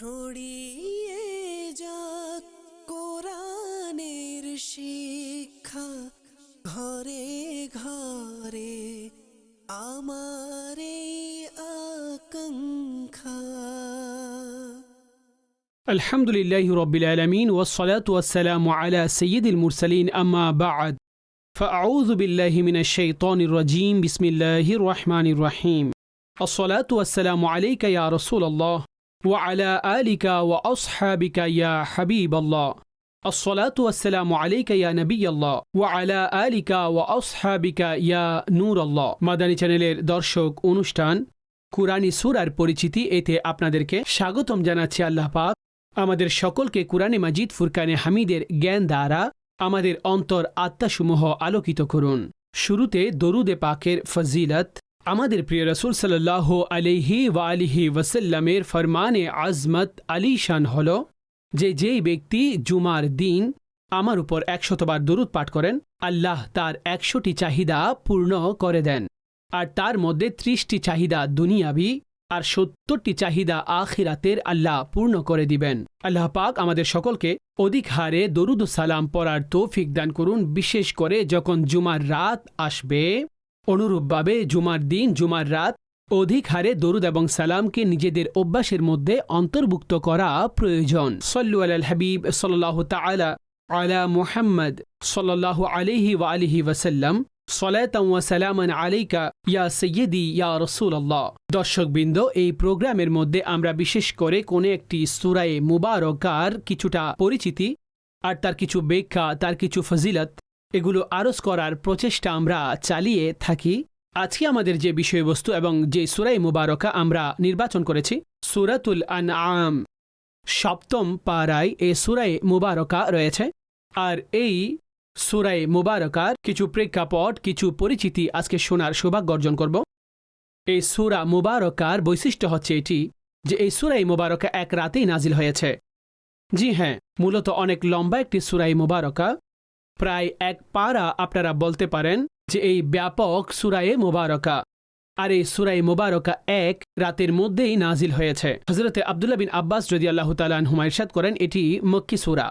ছড়িয়ে যাক কোরআনের শিক্ষা ঘরে ঘরে আমার এই আকাঙ্ক্ষা الحمد لله رب العالمين والصلاة والسلام على سيد المرسلين أما بعد فأعوذ بالله من الشيطان الرجيم بسم الله الرحمن الرحيم الصلاة والسلام عليك يا رسول الله وعلى آلك وأصحابك يا حبيب الله الصلاة والسلام عليك يا نبي الله وعلى آلك وأصحابك يا نور الله মাদানী চ্যানেলের দর্শক অনুষ্ঠান কুরআনী সুরার পরিচিতি এতে আপনাদেরকে স্বাগতম জানাচ্ছি আল্লাহ পাক আমাদের সকলকে কুরআনে মাজিদ ফুরকানে হামিদের জ্ঞান দ্বারা আমাদের অন্তর আত্মাসমূহ আলোকিত করুন শুরুতে দরুদে পাকের ফজিলত আমাদের প্রিয় রসুল সাল্লাহ আলিহি ওয়া আলিহি ওয়াসাল্লামের ফরমানে আজমত আলিশান হল যে যেই ব্যক্তি জুমার দিন আমার উপর একশতবার দরুদ পাঠ করেন, আল্লাহ তার একশোটি চাহিদা পূর্ণ করে দেন। আর তার মধ্যে ত্রিশটি চাহিদা দুনিয়াবি আর সত্তরটি চাহিদা আখিরাতের আল্লাহ পূর্ণ করে দিবেন। আল্লাহ পাক আমাদের সকলকে অধিক হারে দরুদ সালাম পড়ার তৌফিক দান করুন, বিশেষ করে যখন জুমার রাত আসবে। অনুরূপভাবে জুমার দিন, জুমার রাত অধিক হারে দরুদ এবং সালামকে নিজেদের অভ্যাসের মধ্যে অন্তর্ভুক্ত করা প্রয়োজন। সল্লু আল হাবিব সাল্লাহ তালা আলা মুহাম্মদ সাল্লাহ আলিহি ওয়া আলিহি ওয়াসাল্লাম। সালামান আলাইকা ইয়া সৈয়দি ইয়া রসুল্লাহ দর্শকবৃন্দ, এই প্রোগ্রামের মধ্যে আমরা বিশেষ করে কোনো একটি সুরায়ে মুবারকার কিছুটা পরিচিতি আর তার কিছু ব্যাখ্যা, তার কিছু ফজিলত এগুলো আরজ করার প্রচেষ্টা আমরা চালিয়ে থাকি। আজকে আমাদের যে বিষয়বস্তু এবং যে সুরাই মুবারকা আমরা নির্বাচন করেছি, সুরাতুল আন আম সপ্তম পাড়ায় এ সুরাই মুবারকা রয়েছে। আর এই সুরাই মুবারকার কিছু প্রেক্ষাপট, কিছু পরিচিতি আজকে শোনার সৌভাগ্য অর্জন করব। এই সুরা মুবারকার বৈশিষ্ট্য হচ্ছে এটি যে এই সুরাই মুবারকা এক রাতেই নাজিল হয়েছে। জি হ্যাঁ মূলত অনেক লম্বা একটি সুরাই মুবারকা প্রায় এক পারা আপনারা বলতে পারেন যে এই ব্যাপক সুরায়ে মোবারকা। আর এই সুরাই মোবারকা এক রাতের মধ্যেই নাজিল হয়েছে। হজরতে আবদুল্লাহ বিন আব্বাস যদি আল্লাহ তালান হুমায়সাদ করেন, এটি মক্কি সুরা।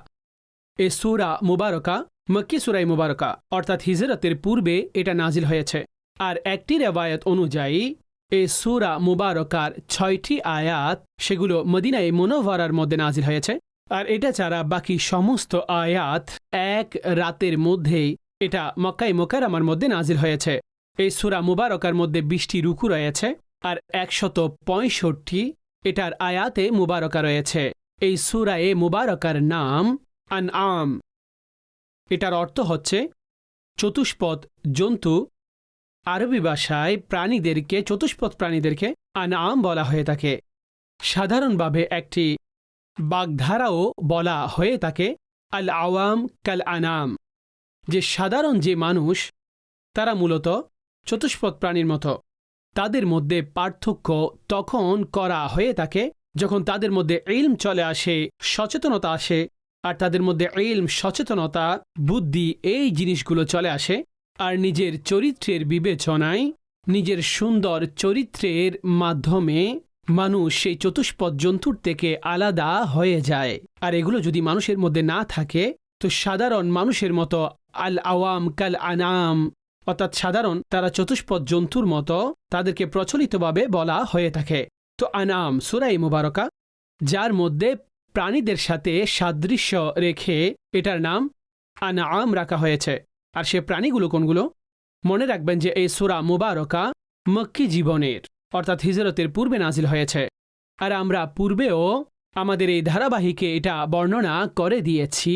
এ সুরা মোবারকা মক্কি সুরাই মুবারকা, অর্থাৎ হিজরতের পূর্বে এটা নাজিল হয়েছে। আর একটি রেবায়ত অনুযায়ী, এ সুরা মুবারকার ছয়টি আয়াত, সেগুলো মদিনায় মনোভারার মধ্যে নাজিল হয়েছে। আর এটা ছাড়া বাকি সমস্ত আয়াত এক রাতের মধ্যেই এটা মক্কাই মোকারামার মধ্যে নাজিল হয়েছে। এই সুরা মুবারকার মধ্যে বিশটি রুকু রয়েছে আর একশত পঁয়ষট্টি এটার আয়াতে মুবারকা রয়েছে। এই সুরায়ে মুবারকার নাম আন আম এটার অর্থ হচ্ছে চতুষ্পদ জন্তু। আরবি ভাষায় প্রাণীদেরকে, চতুষ্পদ প্রাণীদেরকে আনাম বলা হয়ে থাকে। সাধারণভাবে একটি বাগধারাও বলা হয়ে থাকে আল আওয়াম কাল আনাম যে সাধারণ যে মানুষ, তারা মূলত চতুষ্পদ প্রাণীর মতো। তাদের মধ্যে পার্থক্য তখন করা হয়ে থাকে, যখন তাদের মধ্যে ইলম চলে আসে, সচেতনতা আসে, আর তাদের মধ্যে ইলম, সচেতনতা, বুদ্ধি এই জিনিসগুলো চলে আসে, আর নিজের চরিত্রের বিবেচনায়, নিজের সুন্দর চরিত্রের মাধ্যমে মানুষ সেই চতুষ্পদ জন্তুর থেকে আলাদা হয়ে যায়। আর এগুলো যদি মানুষের মধ্যে না থাকে, তো সাধারণ মানুষের মতো আল আওয়াম কাল আনাম অর্থাৎ সাধারণ তারা চতুষ্পদ জন্তুর মতো তাদেরকে প্রচলিতভাবে বলা হয়ে থাকে। তো আনাম সুরাই মুবারকা, যার মধ্যে প্রাণীদের সাথে সাদৃশ্য রেখে এটার নাম আনাম রাখা হয়েছে। আর সে প্রাণীগুলো কোনগুলো? মনে রাখবেন যে এই সুরা মুবারকা মক্কি জীবনের। অর্থাৎ হিজরতের পূর্বে নাজিল হয়েছে। আর আমরা পূর্বেও আমাদের এই ধারাবাহিকে এটা বর্ণনা করে দিয়েছি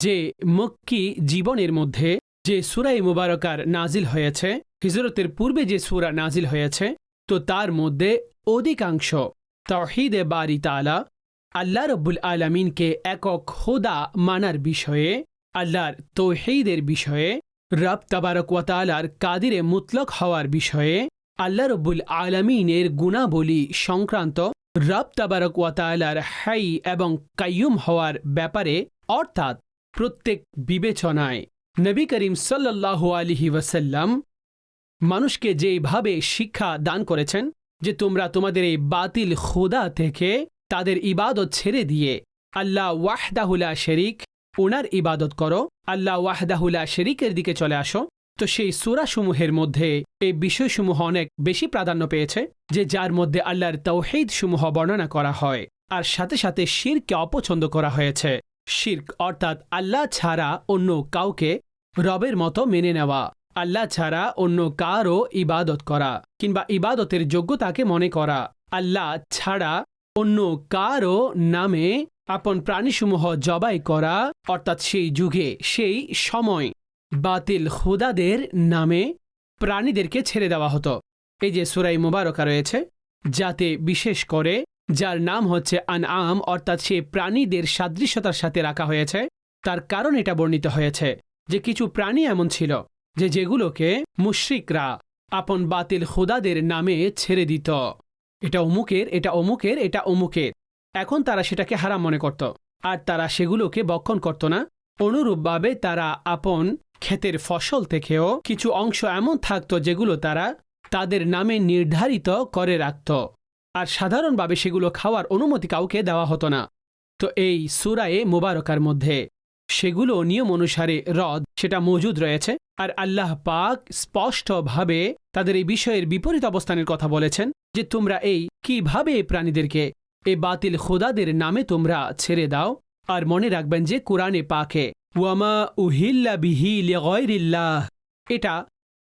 যে মক্কি জীবনের মধ্যে যে সুরাই মুবারকার নাজিল হয়েছে, হিজরতের পূর্বে যে সুরা নাজিল হয়েছে, তো তার মধ্যে অধিকাংশ তহিদে বারি তালা আল্লাহ রব্বুল আলমিনকে একক খোদা মানার বিষয়ে, আল্লাহর তৌহিদের বিষয়ে, রব তাবারক ওয়াতালার কাদিরে মুতলক হওয়ার বিষয়ে আল্লাহ রব্বুল আলমিনের গুণাবলী সংক্রান্ত রব তাবারক ওয়াতালার হাই এবং কাইয়ুম হওয়ার ব্যাপারে, অর্থাৎ প্রত্যেক বিবেচনায় নবী করিম সাল্লাহ আলিহি ওয়াসাল্লাম মানুষকে যেভাবে শিক্ষা দান করেছেন যে তোমরা তোমাদের এই বাতিল খোদা থেকে তাদের ইবাদত ছেড়ে দিয়ে আল্লাহ ওয়াহদাহুলা শরিক, ওনার ইবাদত করো, আল্লাহ ওয়াহদাহুলা শরিকের দিকে চলে আসো। তো সেই সুরাসমূহের মধ্যে এই বিষয়সমূহ অনেক বেশি প্রাধান্য পেয়েছে, যে যার মধ্যে আল্লাহর তৌহিদ সমূহ বর্ণনা করা হয়, আর সাথে সাথে শিরকে অপছন্দ করা হয়েছে। শির্ক অর্থাৎ আল্লাহ ছাড়া অন্য কাউকে রবের মতো মেনে নেওয়া, আল্লাহ ছাড়া অন্য কারও ইবাদত করা, কিংবা ইবাদতের যোগ্যতাকে মনে করা, আল্লাহ ছাড়া অন্য কারও নামে আপন প্রাণীসমূহ জবাই করা, অর্থাৎ সেই যুগে, সেই সময় বাতিল খুদাদের নামে প্রাণীদেরকে ছেড়ে দেওয়া হতো। এই যে সুরাই মুবারকা রয়েছে, যাতে বিশেষ করে যার নাম হচ্ছে আন আম অর্থাৎ সে প্রাণীদের সাদৃশ্যতার সাথে রাখা হয়েছে, তার কারণ এটা বর্ণিত হয়েছে যে কিছু প্রাণী এমন ছিল যে যেগুলোকে মুশ্রিকরা আপন বাতিল খুদাদের নামে ছেড়ে দিত। এটা অমুকের এটা অমুকের এটা অমুকের। এখন তারা সেটাকে হারাম মনে করত। আর তারা সেগুলোকে বক্ষণ করত না। অনুরূপভাবে তারা আপন ক্ষেতের ফসল থেকেও কিছু অংশ এমন থাকত যেগুলো তারা তাদের নামে নির্ধারিত করে রাখত। আর সাধারণভাবে সেগুলো খাওয়ার অনুমতি কাউকে দেওয়া হতো না। তো এই সুরায়ে মোবারকার মধ্যে সেগুলো নিয়ম অনুসারে হ্রদ সেটা মজুদ রয়েছে। আর আল্লাহ পাক স্পষ্টভাবে তাদের এই বিষয়ের বিপরীত অবস্থানের কথা বলেছেন যে তোমরা এই কীভাবে প্রাণীদেরকে এ বাতিল খোদাদের নামে তোমরা ছেড়ে দাও। আর মনে রাখবেন যে কোরআনে পাকে ওয়ামা উহিল্লা বিহি লিগয়রিল্লাহ। এটা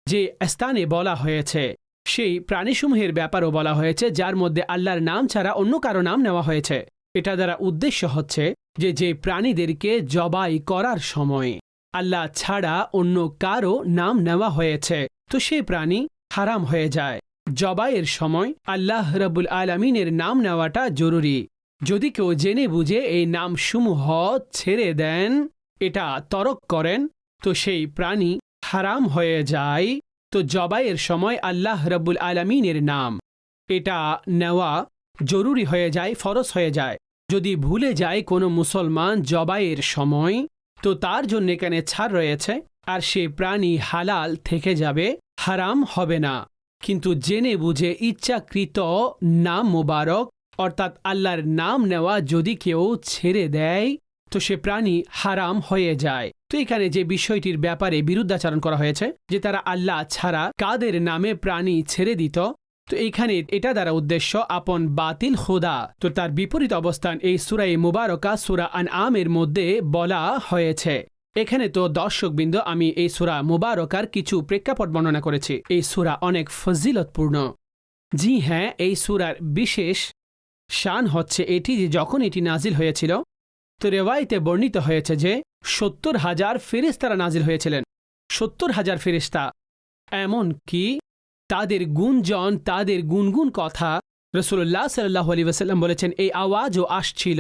যে স্থানে বলা হয়েছে, সেই প্রাণীসমূহের ব্যাপারও বলা হয়েছে, যার মধ্যে আল্লাহর নাম ছাড়া অন্য কারও নাম নেওয়া হয়েছে। এটা দ্বারা উদ্দেশ্য হচ্ছে যে যে প্রাণীদেরকে জবাই করার সময় আল্লাহ ছাড়া অন্য কারও নাম নেওয়া হয়েছে, তো সেই প্রাণী হারাম হয়ে যায়। জবাইয়ের সময় আল্লাহ রবুল আলমিনের নাম নেওয়াটা জরুরি। যদি কেউ জেনে বুঝে এই নামসমূহ ছেড়ে দেন এটা তরক করেন, তো সেই প্রাণী হারাম হয়ে যায়। তো জবাইয়ের সময় আল্লাহ রব্বুল আলমিনের নাম। এটা নেওয়া জরুরি হয়ে যায়, ফরজ হয়ে যায়। যদি ভুলে যায় কোনো মুসলমান জবাইয়ের সময়, তো তার জন্য এখানে ছাড় রয়েছে, আর সে প্রাণী হালাল থেকে যাবে, হারাম হবে না। কিন্তু জেনে বুঝে ইচ্ছাকৃত নাম মোবারক, অর্থাৎ আল্লাহর নাম নেওয়া যদি কেউ ছেড়ে দেয় তো সে প্রাণী হারাম হয়ে যায়। তো এখানে যে বিষয়টির ব্যাপারে বিরুদ্ধাচারণ করা হয়েছে, যে তারা আল্লাহ ছাড়া কাদের নামে প্রাণী ছেড়ে দিত, তো এইখানে এটা দ্বারা উদ্দেশ্য আপন বাতিল খোদা। তো তার বিপরীত অবস্থান এই সুরাই মুবারকা, সুরা আন আমের মধ্যে বলা হয়েছে। এখানে তো দর্শকবৃন্দ, আমি এই সুরা মুবারকার কিছু প্রেক্ষাপট বর্ণনা করেছি। এই সুরা অনেক ফজিলতপূর্ণ। জি হ্যাঁ এই সুরার বিশেষ শান হচ্ছে এটি যে যখন এটি নাজিল হয়েছিল তো রেওয়াইতে বর্ণিত হয়েছে যে সত্তর হাজার ফেরেস্তারা নাজিল হয়েছিলেন। সত্তর হাজার ফেরেস্তা এমন কি? তাদের গুঞ্জন, তাদের গুনগুন কথা রসুল্লাহ সাল্লাহ আলী ওসাল্লাম বলেছেন, এই আওয়াজও আসছিল।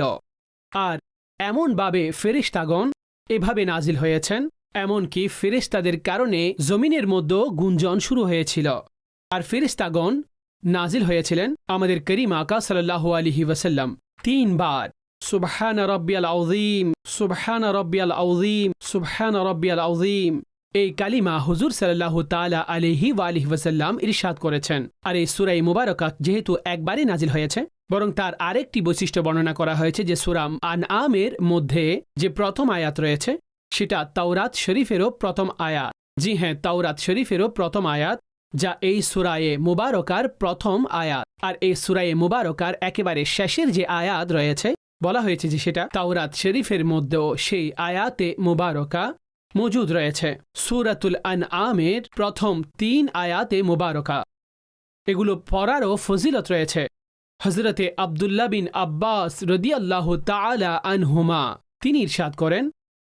আর এমনভাবে ফেরিস্তাগণ এভাবে নাজিল হয়েছেন এমনকি ফেরিস্তাদের কারণে জমিনের মধ্যেও গুঞ্জন শুরু হয়েছিল। আর ফেরিস্তাগণ নাজিল হয়েছিলেন আমাদের করিম আকা সাল্লাহ আলিহি ওয়াসাল্লাম তিনবার। সুবহান রব্বিয়াল আউজিম সুবহান রব্বিয়াল আউজিম সুবহান রব্বিয়াল আউজিম এই কালিমা হুজুর সাল্লাহ তালা আলিহি ওয়ালিহি ওয়াসাল্লাম ইরশাদ করেছেন। আর এই সুরাই মুবারকা যেহেতু একবারই নাজিল হয়েছে, বরং তার আরেকটি বৈশিষ্ট্য বর্ণনা করা হয়েছে যে সুরাম আন আমের মধ্যে যে প্রথম আয়াত রয়েছে, সেটা তাওরাত শরীফেরও প্রথম আয়াত। জি হ্যাঁ তাওরাত শরীফেরও প্রথম আয়াত, যা এই সুরায়ে মুবারকার প্রথম আয়াত। আর এই সুরায়ে মুবারকার একেবারে শেষের যে আয়াত রয়েছে বলা হয়েছে যে সেটা তাওরাত শরীফের মধ্যেও সেই আয়াতে মোবারকা মজুদ রয়েছে। সুরাতুল আন আমের প্রথম তিন আয়াতে মোবারকা। এগুলো পড়ারও ফজিলত রয়েছে। হজরতে আবদুল্লাহ বিন আব্বাস রদিয়াল্লাহ তালা আনহুমা তিনি ইরশাদ করেন,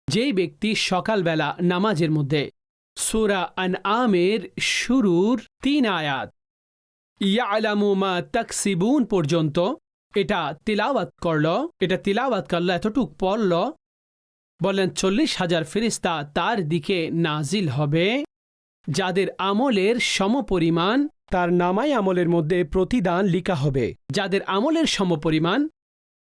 যেই ব্যক্তি সকালবেলা নামাজের মধ্যে সুরা আন আমের শুরুর তিন আয়াত, ইয়ালামু মা তাকসিবুন পর্যন্ত এটা তিলাওয়াত করল, এটা তিলাওয়াত করল, এতটুক পড়ল। বলেন চল্লিশ হাজার ফেরিস্তা তার দিকে নাজিল হবে। যাদের আমলের সমপরিমাণ, তার নামাই আমলের মধ্যে প্রতিদান লিখা হবে। যাদের আমলের সমপরিমাণ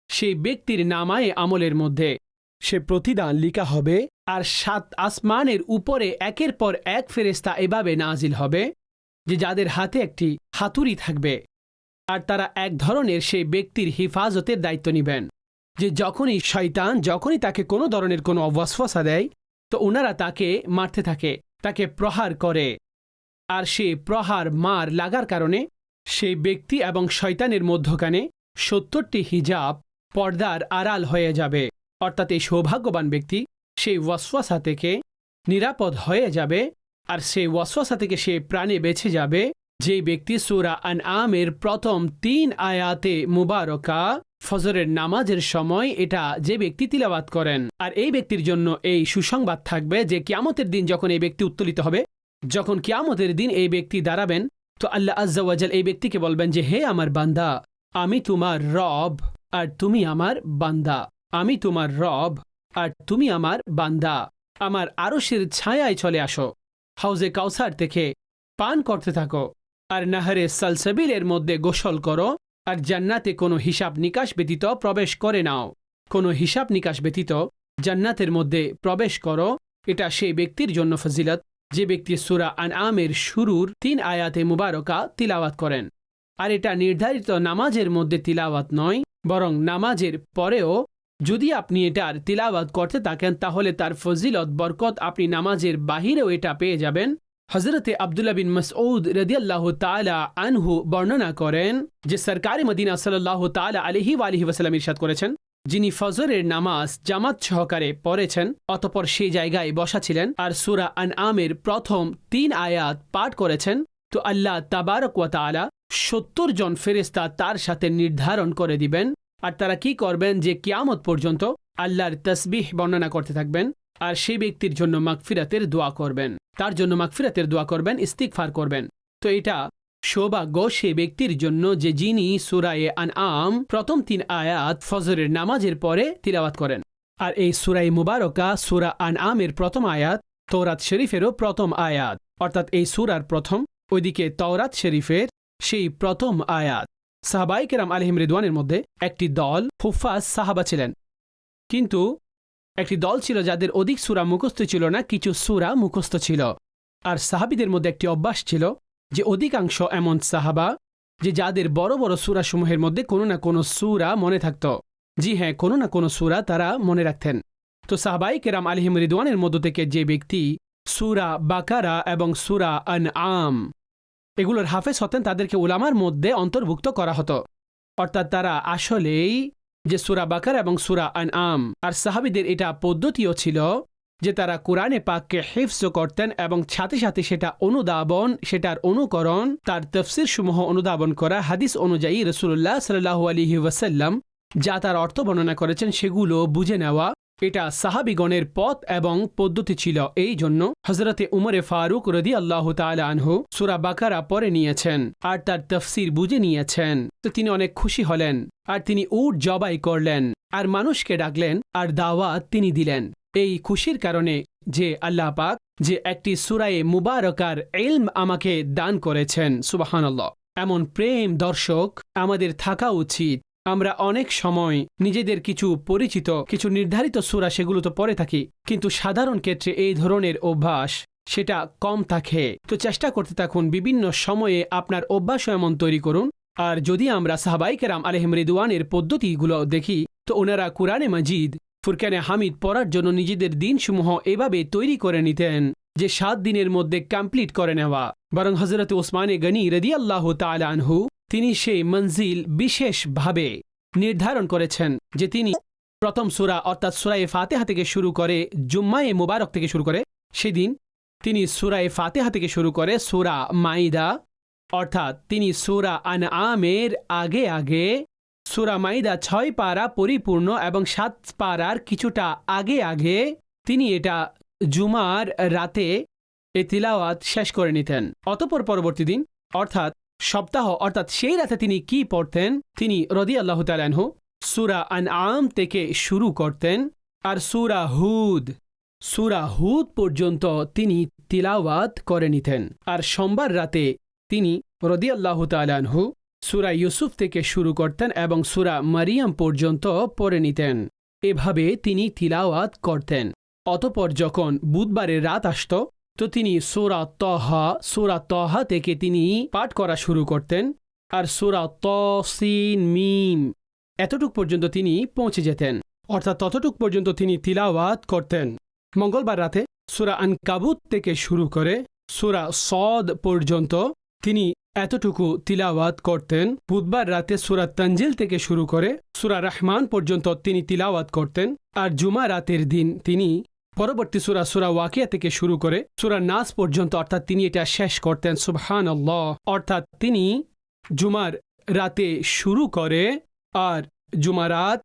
সেই ব্যক্তির নামায় আমলের মধ্যে সে প্রতিদান লিখা হবে। আর সাত আসমানের উপরে একের পর এক ফেরেস্তা এভাবে নাজিল হবে যে যাদের হাতে একটি হাতুড়ি থাকবে। আর তারা এক ধরনের সেই ব্যক্তির হিফাজতের দায়িত্ব নেবেন। যে যখনই শয়তান, যখনই তাকে কোনো ধরনের কোনো অবস্ফসা দেয়, তো ওনারা তাকে মারতে থাকে, তাকে প্রহার করে। আর সে প্রহার, মার লাগার কারণে সেই ব্যক্তি এবং শয়তানের মধ্যখানে সত্তরটি হিজাব পর্দার আড়াল হয়ে যাবে। অর্থাৎ এই সৌভাগ্যবান ব্যক্তি সেই ওয়াসওয়াসা থেকে নিরাপদ হয়ে যাবে, আর সেই ওয়াসওয়াসা থেকে সে প্রাণে বেঁচে যাবে যে ব্যক্তি সুরা আন আমের প্রথম তিন আয়াতে মুবারকা, ফজরের নামাজের সময় এটা যে ব্যক্তি তিলাবাত করেন, আর এই ব্যক্তির জন্য এই সুসংবাদ থাকবে যে কিয়ামতের দিন যখন এই ব্যক্তি উত্তোলিত হবে, যখন কিয়ামতের দিন এই ব্যক্তি দাঁড়াবেন, তো আল্লাহ আজ্জাওয়াজাল এই ব্যক্তিকে বলবেন যে, হে আমার বান্দা, আমি তোমার রব, আর তুমি আমার বান্দা। আমি তোমার রব, আর তুমি আমার বান্দা। আমার আরশের ছায়ায় চলে আসো। হাউজে কাউসার থেকে পান করতে থাকো। আর নাহারে সালসাবিলের মধ্যে গোসল করো, আর জান্নাতে কোনো হিসাব নিকাশ ব্যতীত প্রবেশ করে নাও। কোনো হিসাব নিকাশ ব্যতীত জান্নাতের মধ্যে প্রবেশ করো, এটা সেই ব্যক্তির জন্য ফজিলত। যে ব্যক্তি সুরা আন আমের শুরুর তিন আয়াতে মুবারকা তিলাওয়াত করেন। আর এটা নির্ধারিত নামাজের মধ্যে তিলাওয়াত নয়, বরং নামাজের পরেও যদি আপনি এটার তিলাওয়াত করতে থাকেন, তাহলে তার ফজিলত, বরকত আপনি নামাজের বাহিরেও এটা পেয়ে যাবেন। হজরতে আবদুল্লাহ বিন মসউদ রদিয়াল্লাহ তালা আনহু বর্ণনা করেন যে সরকারি মদিনা সাল্লাহ তালা আলহি আলহি ওসালাম ইরশাদ করেছেন, যিনি ফজরের নামাজ জামাত সহকারে পড়েছেন, অতপর সেই জায়গায় বসা ছিলেন আর সুরা আন আমের প্রথম তিন আয়াত পাঠ করেছেন, তো আল্লাহ তাবারক ওয়া তাআলা সত্তর জন ফেরেস্তা তার সাথে নির্ধারণ করে দিবেন আর তারা কি করবেন যে কিয়ামত পর্যন্ত আল্লাহর তসবিহ বর্ণনা করতে থাকবেন আর সেই ব্যক্তির জন্য মাগফিরাতের দোয়া করবেন। তার জন্য মাগফিরাতের দোয়া করবেন ইস্তিকফার করবেন। তো এটা সৌভাগ্য সে ব্যক্তির জন্য যে যিনি সুরায়ে আন আম প্রথম তিন আয়াত ফজরের নামাজের পরে তিলাওয়াত করেন। আর এই সুরাই মুবারকা, সুরা আন আমের প্রথম আয়াত তৌরাত শরীফেরও প্রথম আয়াত। অর্থাৎ এই সুরার প্রথম, ওইদিকে তওরাত শরীফের সেই প্রথম আয়াত। সাহাবাই কেরাম আলহিম রিদওয়ানের মধ্যে একটি দল হুফাজ সাহাবা ছিলেন। কিন্তু একটি দল ছিল যাদের অধিক সুরা মুখস্থ ছিল না, কিছু সুরা মুখস্থ ছিল। আর সাহাবিদের মধ্যে একটি অভ্যাস ছিল যে অধিকাংশ এমন সাহাবা যে যাদের বড় বড় সুরাসমূহের মধ্যে কোনো না কোনো সুরা মনে থাকত। জি হ্যাঁ কোনো না কোনো সুরা তারা মনে রাখতেন। তো সাহাবাই কেরাম আলহিম রিদওয়ানের মধ্য থেকে যে ব্যক্তি সুরা বাকারা এবং সুরা আন আম এগুলোর হাফেজ হতেন, তাদেরকে উলামার মধ্যে অন্তর্ভুক্ত করা হতো। অর্থাৎ তারা আসলেই যে সুরা বাকার এবং সুরা আন আম আর সাহাবিদের এটা পদ্ধতিও ছিল যে তারা কোরআনে পাককে হিফজ করতেন এবং সাথে সাথে সেটা অনুধাবন, সেটার অনুকরণ, তার তফসির সমূহ অনুধাবন করা হাদিস অনুযায়ী রসুল্লাহ সাল্লাহ আলহি ওয়াসাল্লাম যা তার অর্থ বর্ণনা করেছেন সেগুলো বুঝে নেওয়া এটা সাহাবিগণের পথ এবং পদ্ধতি ছিল। এই জন্য হজরতে উমরে ফারুক রদি আল্লাহ আনহু সুরা বাকারা পরে নিয়েছেন আর তার তফসির বুঝে নিয়েছেন। তো তিনি অনেক খুশি হলেন আর তিনি উট জবাই করলেন আর মানুষকে ডাকলেন আর দাওয়াত তিনি দিলেন। এই খুশির কারণে যে আল্লাহ পাক যে একটি সুরায়ে মুবারকার এলম আমাকে দান করেছেন, সুবাহানল্লাহ। এমন প্রেম দর্শক আমাদের থাকা উচিত। আমরা অনেক সময় নিজেদের কিছু পরিচিত, কিছু নির্ধারিত সুরা সেগুলো তো পড়ে থাকি, কিন্তু সাধারণ ক্ষেত্রে এই ধরনের অভ্যাস সেটা কম থাকে। তো চেষ্টা করতে থাকুন বিভিন্ন সময়ে আপনার অভ্যাসও এমন তৈরি করুন, আর যদি আমরা সাহাবাইকেরাম আলহিম রিদওয়ানের পদ্ধতিগুলো দেখি, তো ওনারা কোরআনে মাজিদ, ফুরকানে হামিদ পড়ার জন্য নিজেদের দিনসমূহ এভাবে তৈরি করে নিতেন, যে সাত দিনের মধ্যে কমপ্লিট করে নেওয়া। বরং হজরত ওসমানে গনি রদি আল্লাহ আনহু তিনি সেই মঞ্জিল বিশেষভাবে নির্ধারণ করেছেন যে তিনি প্রথম সুরা, অর্থাৎ সুরায়ে ফাতেহা থেকে শুরু করে জুম্মায়ে মুবারক থেকে শুরু করে সেদিন তিনি সুরায়ে ফাতেহা থেকে শুরু করে সুরা মাইদা, অর্থাৎ তিনি সুরা আন আমের আগে আগে সুরা মাইদা ছয় পারা পরিপূর্ণ এবং সাত পারার কিছুটা আগে আগে তিনি এটা জুমার রাতে এ তিলাওয়াত শেষ করে নিতেন। অতপর পরবর্তী দিন, অর্থাৎ সপ্তাহ, অর্থাৎ সেই রাতে তিনি কি পড়তেন? তিনি রদি আল্লাহ তালানহু সুরা আন আম থেকে শুরু করতেন আর সুরা হুদ সুরা হুদ পর্যন্ত তিনি তিলাওয়াত করে নিতেন। আর সোমবার রাতে তিনি রদি আল্লাহ তালানহু সুরা ইউসুফ থেকে শুরু করতেন এবং সুরা মারিয়াম পর্যন্ত পড়ে নিতেন। এভাবে তিনি তিলাওয়াত করতেন। অতপর যখন বুধবারের রাত আসত তো তিনি সোরা তহা সোরা তহা থেকে তিনি পাঠ করা শুরু করতেন আর সুরা তসিন মিম এতটুক পর্যন্ত তিনি পৌঁছে যেতেন। অর্থাৎ ততটুক পর্যন্ত তিনি তিলাওয়াত করতেন। মঙ্গলবার রাতে সুরা আনকাবুত থেকে শুরু করে সুরা সদ পর্যন্ত তিনি এতটুকু তিলাওয়াত করতেন। বুধবার রাতে সুরা তঞ্জিল থেকে শুরু করে সুরা রহমান পর্যন্ত তিনি তিলাওয়াত করতেন। আর জুমা রাতের দিন তিনি পরবর্তী সুরা সুরা ওয়াকিয়া থেকে শুরু করে সুরা নাস পর্যন্ত অর্থাৎ তিনি এটা শেষ করতেন সুবহান আল্লাহ অর্থাৎ তিনি জুমার রাতে শুরু করে আর জুমারাত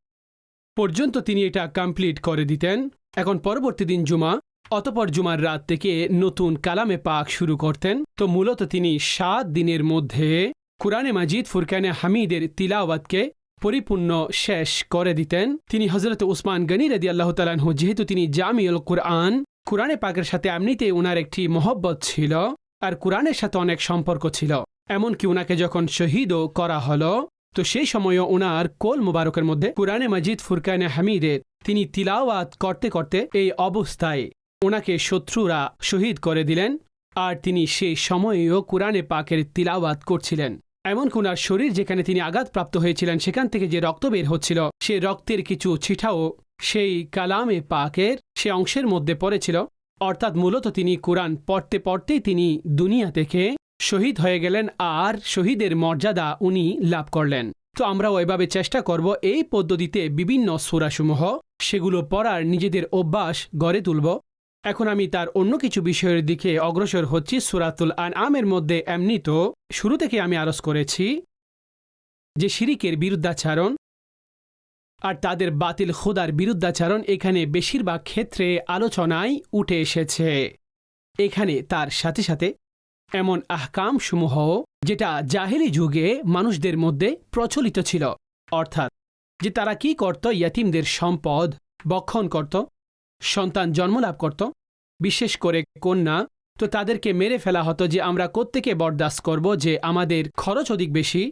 পর্যন্ত তিনি এটা কমপ্লিট করে দিতেন। এখন পরবর্তী দিন জুমা, অতপর জুমার রাত থেকে নতুন কালামে পাক শুরু করতেন। তো মূলত তিনি সাত দিনের মধ্যে কুরআনে মাজিদ, ফুরকানে হামিদের তিলাওয়াতকে পরিপূর্ণ শেষ করে দিতেন। তিনি হজরত উসমান গনি রদি আল্লাহ তালানহু যেহেতু তিনি জামিউল কুরআন, কুরআনে পাকের সাথে এমনিতে ওনার একটি মহব্বত ছিল আর কুরআনের সাথে অনেক সম্পর্ক ছিল। এমনকি ওনাকে যখন শহীদও করা হলো, তো সেই সময়ও ওনার কোল মুবারকের মধ্যে কুরআনে মাজিদ ফুরকানে হামিদের তিনি তিলাওয়াত করতে করতে এই অবস্থায় ওনাকে শত্রুরা শহীদ করে দিলেন। আর তিনি সেই সময়েও কুরআনে পাকের তিলাওয়াত করছিলেন। এমনকি ওনার শরীর যেখানে তিনি আঘাতপ্রাপ্ত হয়েছিলেন, সেখান থেকে যে রক্ত বের হচ্ছিল, সে রক্তের কিছু ছিটাও সেই কালামে পাকের সে অংশের মধ্যে পড়েছিল। অর্থাৎ মূলত তিনি কোরআন পড়তে পড়তেই তিনি দুনিয়া থেকে শহীদ হয়ে গেলেন আর শহীদের মর্যাদা উনি লাভ করলেন। তো আমরা ওইভাবে চেষ্টা করব এই পদ্ধতিতে বিভিন্ন সুরাসমূহ, সেগুলো পড়ার নিজেদের অভ্যাস গড়ে তুলব। এখন আমি তার অন্য কিছু বিষয়ের দিকে অগ্রসর হচ্ছি সুরাতুল আন আমের মধ্যে। এমনি তো শুরু থেকে আমি আরজ করেছি যে শিরিকের বিরুদ্ধাচারণ আর তাদের বাতিল খোদার বিরুদ্ধাচারণ এখানে বেশিরভাগ ক্ষেত্রে আলোচনায় উঠে এসেছে। এখানে তার সাথে সাথে এমন আহকাম সমূহ যেটা জাহেলি যুগে মানুষদের মধ্যে প্রচলিত ছিল, অর্থাৎ যে তারা কি করত? ইয়াতিমদের সম্পদ বক্ষণ করত সন্তান জন্মলাভ করত, বিশেষ করে কন্যা, তো তাদেরকে মেরে ফেলা হতো যে আমরা কোত্থেকে বরদাস্ত করব যে আমাদের খরচ অধিক বেশি।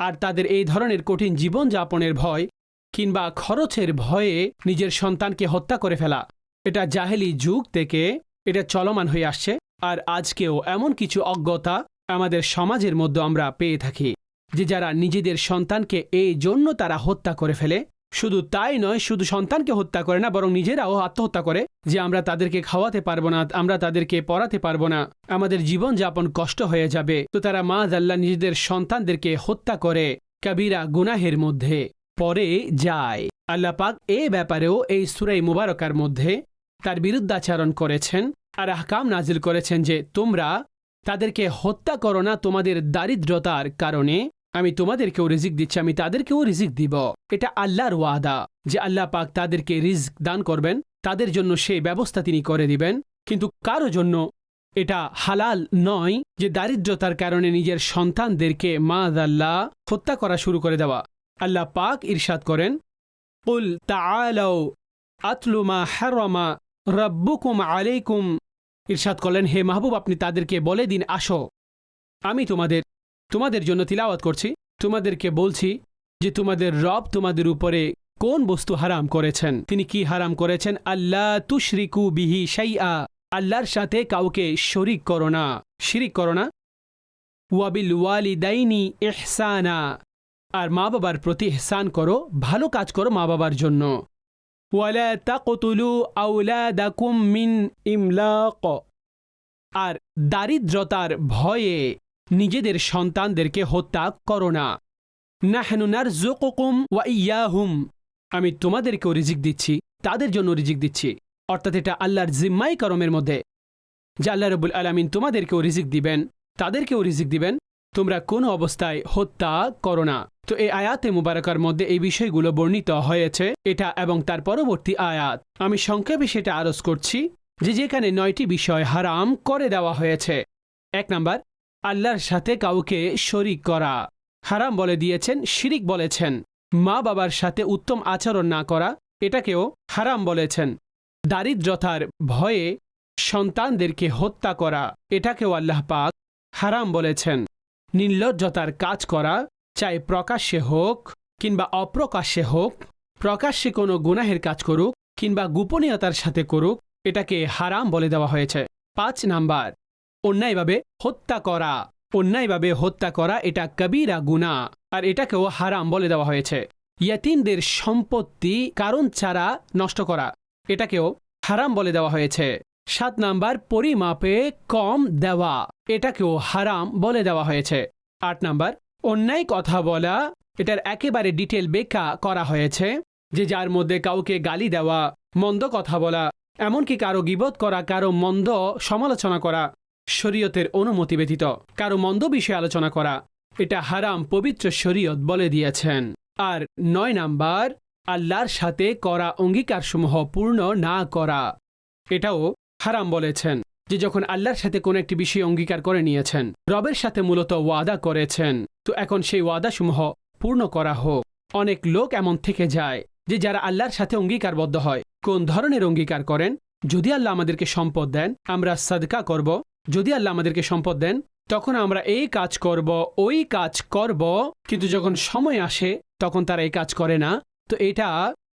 আর তাদের এই ধরনের কঠিন জীবনযাপনের ভয় কিংবা খরচের ভয়ে নিজের সন্তানকে হত্যা করে ফেলা, এটা জাহেলি যুগ থেকে এটা চলমান হয়ে আসছে। আর আজকেও এমন কিছু অজ্ঞতা আমাদের সমাজের মধ্যে আমরা পেয়ে থাকি, যে যারা নিজেদের সন্তানকে এই জন্য তারা হত্যা করে ফেলে শুধু তাই নয়, শুধু সন্তানকে হত্যা করে না, বরং নিজেরাও আত্মহত্যা করে যে আমরা তাদেরকে খাওয়াতে পারব না, আমরা তাদেরকে পড়াতে পারব না। আমাদের জীবনযাপন কষ্ট হয়ে যাবে। তো তারা মা আল্লাহ নিজেদের সন্তানদেরকে হত্যা করে কবিরা গুনাহের মধ্যে পরে যায়। আল্লাহ পাক এ ব্যাপারেও এই সুরাই মুবারকার মধ্যে তার বিরুদ্ধাচারণ করেছেন আর আহকাম নাজিল করেছেন যে তোমরা তাদেরকে হত্যা করো না তোমাদের দারিদ্রতার কারণে। আমি তোমাদেরকেও রিজিক দিচ্ছি, আমি তাদেরকেও রিজিক দিব। এটা আল্লাহর ওয়াদা যে আল্লাহ পাক তাদেরকে রিজিক দান করবেন, তাদের জন্য সেই ব্যবস্থা তিনি করে দিবেন। কিন্তু কারও জন্য এটা হালাল নয় যে দারিদ্রতার কারণে নিজের সন্তানদেরকে মা আল্লাহ হত্যা করা শুরু করে দেওয়া। আল্লাহ পাক ইরশাদ করেন উল তাআলাও আতলু মা হারামা রব্বুকুম আলাইকুম। ইরশাদ করলেন, হে মাহবুব, আপনি তাদেরকে বলে দিন, আসো। আমি তোমাদের তোমাদের জন্য তিলাওয়াত করছি। তোমাদেরকে বলছি যে তোমাদের রব তোমাদের উপরে কোন বস্তু হারাম করেছেন? তিনি কি হারাম করেছেন? আল্লাহ তুশরিকু বিহি শাইআ। আল্লাহর সাথে কাউকে শরিক করো না। শিরিক করো না। ওয়াবিল ওয়ালিদাইনি ইহসানা। আর মা বাবার প্রতি ইহসান করো, ভালো কাজ করো মা বাবার জন্য। ওয়ালা তাকতুলু আউলাদাকুম মিন ইমলাক। আর দারিদ্রতার ভয়ে নিজেদের সন্তানদেরকে হত্যা করো না। নাহনু নারজুকুকুম ওয়া ইয়াহুম। আমি তোমাদেরকেও রিজিক দিচ্ছি, তাদের জন্য রিজিক দিচ্ছি। অর্থাৎ এটা আল্লাহর জিম্মাই করমের মধ্যে। যে আল্লাহ রবুল আলামিন তোমাদেরকেও রিজিক দিবেন, তাদেরকেও রিজিক দিবেন, তোমরা কোনো অবস্থায় হত্যা করো না। তো এই আয়াতে মুবারকার মধ্যে এই বিষয়গুলো বর্ণিত হয়েছে, এটা এবং তার পরবর্তী আয়াত। আমি সংক্ষেপে সেটা আরজ করছি যে যেখানে নয়টি বিষয় হারাম করে দেওয়া হয়েছে। এক নাম্বার আল্লাহর সাথে কাউকে শরিক করা। হারাম বলে দিয়েছেন, শিরিক বলেছেন। মা বাবার সাথে উত্তম আচরণ না করা, এটাকেও হারাম বলেছেন। দারিদ্রতার ভয়ে সন্তানদেরকে হত্যা করা, এটাকেও আল্লাহ পাক হারাম বলেছেন। নির্লজ্জতার কাজ করা, চাই প্রকাশ্যে হোক কিংবা অপ্রকাশ্যে হোক, প্রকাশ্যে কোনো গুনাহের কাজ করুক কিংবা গোপনীয়তার সাথে করুক, এটাকে হারাম বলে দেওয়া হয়েছে। পাঁচ নাম্বার অন্যায়ভাবে হত্যা করা। অন্যায়ভাবে হত্যা করা এটা কবিরা গুণা আর এটাকেও হারাম বলে দেওয়া হয়েছে। ইয়াতিমদের সম্পত্তি কারণ ছাড়া নষ্ট করা, এটাকেও হারাম বলে দেওয়া হয়েছে। সাত নাম্বার, পরিমাপে কম দেওয়া, এটাকেও হারাম বলে দেওয়া হয়েছে। আট নাম্বার, অন্যায় কথা বলা, এটার একেবারে ডিটেল ব্যাখ্যা করা হয়েছে, যে যার মধ্যে কাউকে গালি দেওয়া, মন্দ কথা বলা, এমনকি কারও গিবত করা, কারও মন্দ সমালোচনা করা শরীয়তের অনুমতি ব্যতীত। কারও মন্দ বিষয়ে আলোচনা করা, এটা হারাম পবিত্র শরীয়ত বলে দিয়েছেন। আর নয় নাম্বার, আল্লাহর সাথে করা অঙ্গীকারসমূহ পূর্ণ না করা, এটাও হারাম বলেছেন। যে যখন আল্লাহর সাথে কোনো একটি বিষয় অঙ্গীকার করে নিয়েছেন, রবের সাথে মূলত ওয়াদা করেছেন, তো এখন সেই ওয়াদাসমূহ পূর্ণ করা হোক। অনেক লোক এমন থেকে যায় যে যারা আল্লাহর সাথে অঙ্গীকারবদ্ধ হয়। কোন ধরনের অঙ্গীকার করেন? যদি আল্লাহ আমাদেরকে সম্পদ দেন, আমরা সাদকা করব। যদি আল্লাহ আমাদেরকে সম্পদ দেন, তখন আমরা এই কাজ করব, ওই কাজ করব, কিন্তু যখন সময় আসে, তখন তারা এই কাজ করে না। তো এটা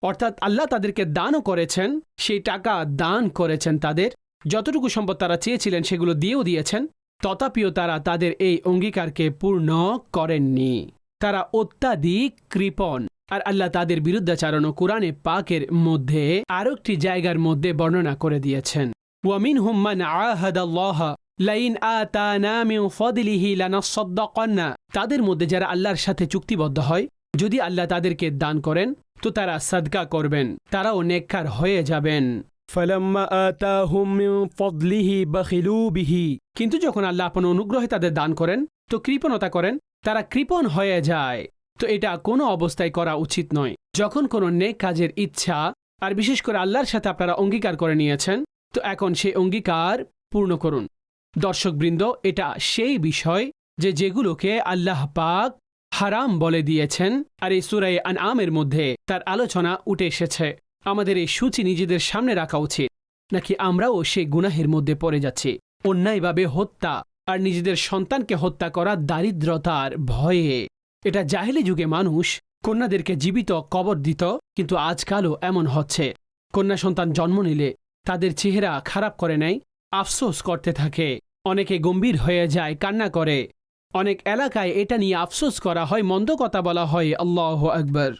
অর্থাৎ আল্লাহ তাদেরকে দানও করেছেন, সেই টাকা দান করেছেন তাদের। যতটুকু সম্পদ তারা চেয়েছিলেন, সেগুলো দিয়েও দিয়েছেন। তথাপিও তারা তাদের এই অঙ্গীকারকে পূর্ণ করেননি। তারা অত্যাধিক কৃপণ। আর আল্লাহ তাদের বিরুদ্ধাচারণ ও কোরআনে পাকের মধ্যে আরও একটি জায়গার মধ্যে বর্ণনা করে দিয়েছেন। ওয়ামিন হুম্মান আহাদাল্লাহ লাইন আতানা মিন ফদলিহি লানাসাদ্দাকান্না তাদের মধ্যে যারা আল্লাহর সাথে চুক্তিবদ্ধ হয় যদি আল্লাহ তাদেরকে দান করেন তো তারা সাদকা করবেন তারাও নেককার হয়ে যাবেন। ফালাম্মা আতাহুম ফদলিহি বাখিলু বিহি কিন্তু যখন আল্লাহ আপন অনুগ্রহে তাদের দান করেন তো কৃপণতা করেন তারা কৃপণ হয়ে যায়। তো এটা কোনো অবস্থায় করা উচিত নয়। যখন কোনো নেক কাজের ইচ্ছা আর বিশেষ করে আল্লাহর সাথে আপনারা অঙ্গীকার করে নিয়েছেন তো এখন সেই অঙ্গীকার পূর্ণ করুন। দর্শকবৃন্দ, এটা সেই বিষয় যে যেগুলোকে আল্লাহ পাক হারাম বলে দিয়েছেন আর এই সুরাই আন আমের মধ্যে তার আলোচনা উঠে এসেছে। আমাদের এই সূচি নিজেদের সামনে রাখা উচিত, নাকি আমরাও সেই গুনাহের মধ্যে পড়ে যাচ্ছি। অন্যায়ভাবে হত্যা আর নিজেদের সন্তানকে হত্যা করা দারিদ্রতার ভয়ে। এটা জাহেলি যুগে মানুষ কন্যাদেরকে জীবিত কবর দিত, কিন্তু আজকালও এমন হচ্ছে। কন্যা সন্তান জন্ম নিলে তাদের চেহারা খারাপ করে নেয়, আফসোস করতে থাকে। অনেকে গম্ভীর হয়ে যায়, কান্না করে। অনেক এলাকায় এটা নিয়ে আফসোস করা হয়, মন্দ কথা বলা হয়, আল্লাহ আকবর।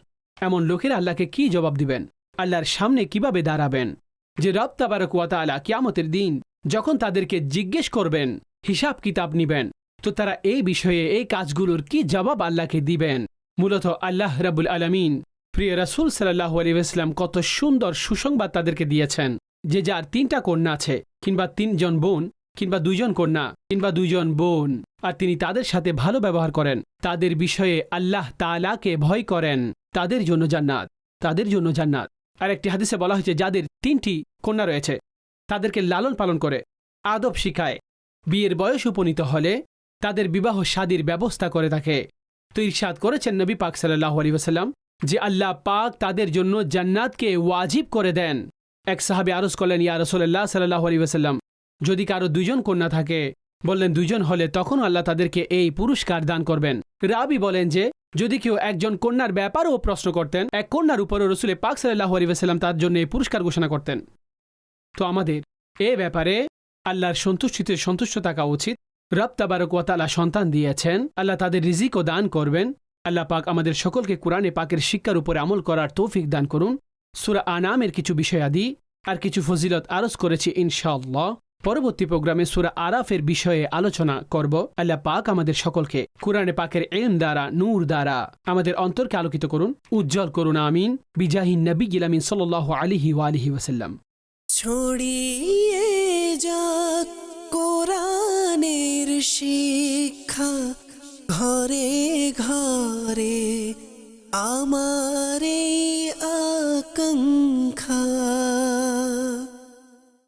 এমন লোকের আল্লাহকে কি জবাব দিবেন? আল্লাহর সামনে কীভাবে দাঁড়াবেন? যে রব তাবারক ওয়াতালা কিয়ামতের দিন যখন তাদেরকে জিজ্ঞেস করবেন, হিসাব কিতাব নিবেন, তো তারা এই বিষয়ে, এই কাজগুলোর কি জবাব আল্লাহকে দিবেন? মূলত আল্লাহ রাবুল আলমিন, প্রিয় রাসুল সাল্লাহ আলিবাস্লাম কত সুন্দর সুসংবাদ তাদেরকে দিয়েছেন। যে যার তিনটা কন্যা আছে, কিংবা তিনজন বোন, কিংবা দুইজন কন্যা, কিংবা দুইজন বোন, আর তিনি তাদের সাথে ভালো ব্যবহার করেন, তাদের বিষয়ে আল্লাহ তালাকে ভয় করেন, তাদের জন্য জান্নাত, তাদের জন্য জান্নাত। আর একটি হাদিসে বলা হয়েছে, যাদের তিনটি কন্যা রয়েছে, তাদেরকে লালন পালন করে, আদব শিখায়, বিয়ের বয়স উপনীত হলে তাদের বিবাহ শাদির ব্যবস্থা করে থাকে। তো ইরশাদ করেছেন নবী পাক সাল্লাহ আলী ওসাল্লাম যে আল্লাহ পাক তাদের জন্য জান্নাতকে ওয়াজিব করে দেন। এক সাহাবে আরজ করলেন, ইয়া রসোল্লাহ সাল্লাহ আলী ওসাল্লাম যদি কারও দুইজন কন্যা থাকে? বললেন, দুইজন হলে তখন আল্লাহ তাদেরকে এই পুরস্কার দান করবেন। রাবি বলেন যে, যদি কেউ একজন কন্যার ব্যাপারেও প্রশ্ন করতেন, এক কন্যার উপরও রসুলে পাক সাল্লাহ আলী ওসাল্লাম তার জন্য এই পুরস্কার ঘোষণা করতেন। তো আমাদের এ ব্যাপারে আল্লাহর সন্তুষ্টিতে সন্তুষ্ট থাকা উচিত। রব ওয়াতালা সন্তান দিয়েছেন, আল্লাহ তাদের রিজিকও দান করবেন। আল্লাহ পাক আমাদের সকলকে কোরআনে পাকের শিক্ষার উপরে আমল করার তৌফিক দান করুন। সুরা আনামের কিছু বিষয়াদি আর কিছু ফজিলত আরজ করেছি ইনশাআল্লাহ। পরবর্তী প্রোগ্রামে সুরা আরাফের বিষয়ে আলোচনা করব। আল্লাহ পাক আমাদের সকলকে কোরআনে পাকের এম দ্বারা, নূর দ্বারা আমাদের অন্তরকে আলোকিত করুন, উজ্জ্বল করুন, আমিন। বিজাহিন নবী গিলামিন সাল আলিহি ওয়ালিহি ওয়াসাল্লাম। ছড়িয়ে যাক কোরআনের শিক্ষা ঘরে ঘরে, আমার cưng khờ